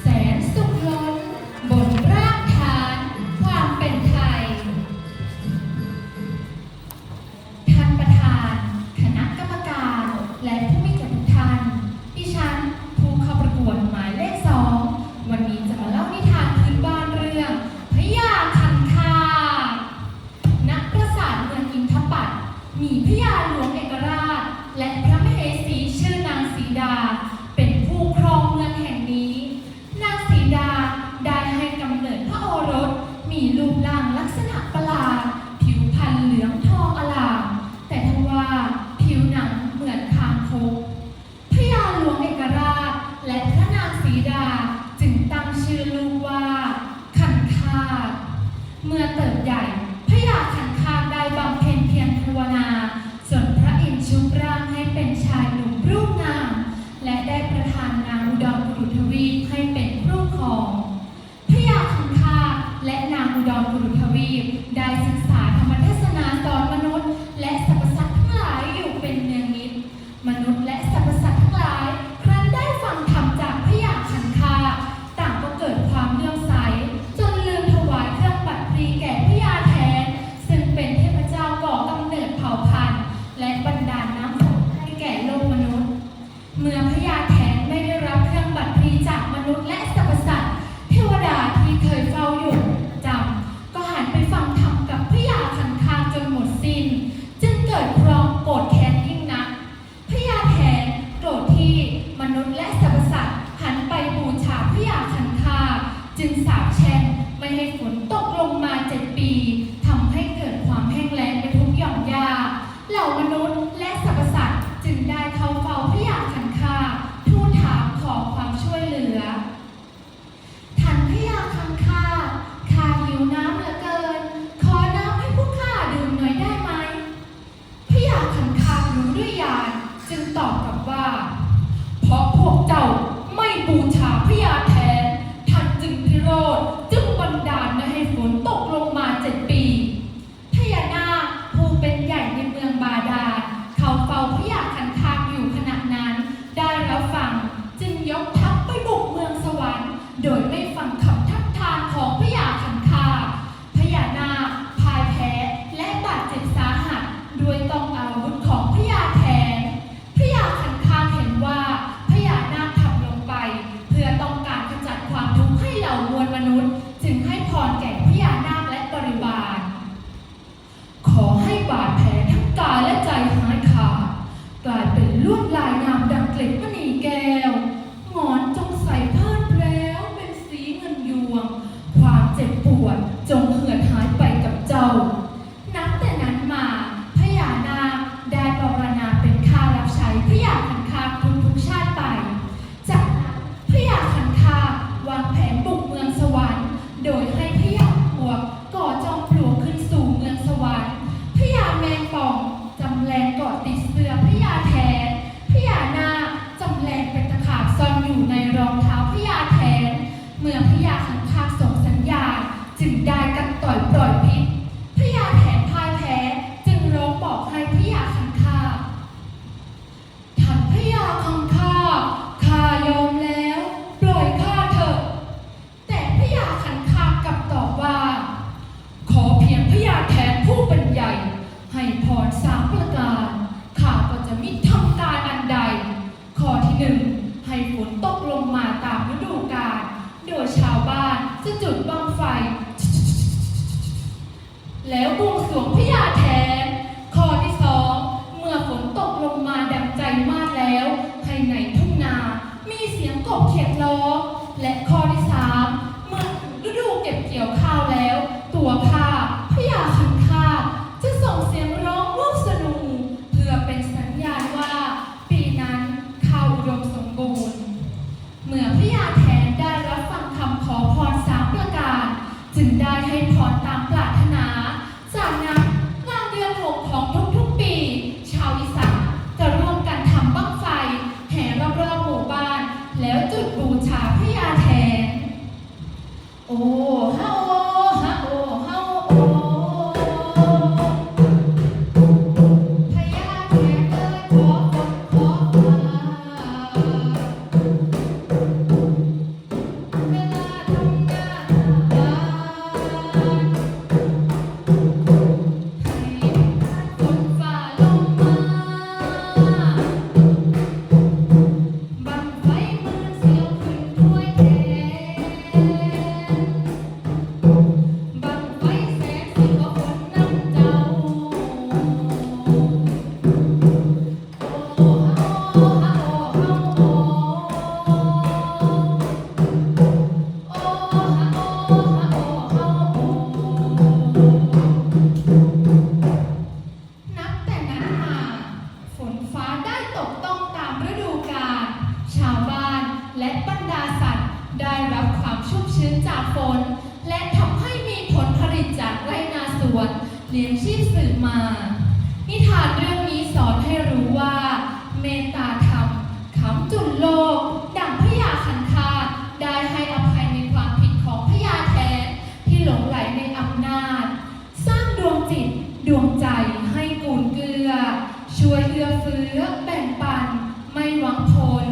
แสนสุขล้นบนรากฐานความเป็นไทย ท่านประธาน คณะกรรมการและผู้มีเกียรติทุกท่านดิฉันผู้เขาประกวดหมายเลขสองวันนี้จะมาเล่านิทานพื้นบ้านเรื่องพราคันคานัประสานเมืองอินทปัตมีพราหลวงเอกราช และพระมเหสีชื่อนางสีดา จงเหือดหายไปกับเจ้า นับแต่นั้นมาพญานาคได้ปรนาเป็นข้ารับใช้พญาคันคาทุกทุกชาติไป จากนั้นพญาคันคาวางแผนบุกเมืองสวรรค์ โดยให้พญาหัวก่อจอมปลวกขึ้นสู่เมืองสวรรค์พญาแมงป่องจำแรงก่อติดเสือพญาแทนพญานาคจำแรงเป็นตะขาบซ่อนอยู่ในรองเท้าพญาแทนเมื่อพ สวงพญาแทนข้อที่สองเมื่อฝนตกลงมาดังใจมากแล้วภายในทุ่งนา มีเสียงกบเขียดร้อง เลี้ยงชีพสืบมา นิทานเรื่องนี้สอนให้รู้ว่า เมตตาธรรมขำจุนโลก ดั่งพรยาคันคาได้ให้อภัยในความผิดของพรยาแท้ที่หลงไหลในอำนาจ สร้างดวงจิตดวงใจให้กูนเกลือ ช่วยเอื้อเฟื้อแบ่งปัน ไม่หวังผล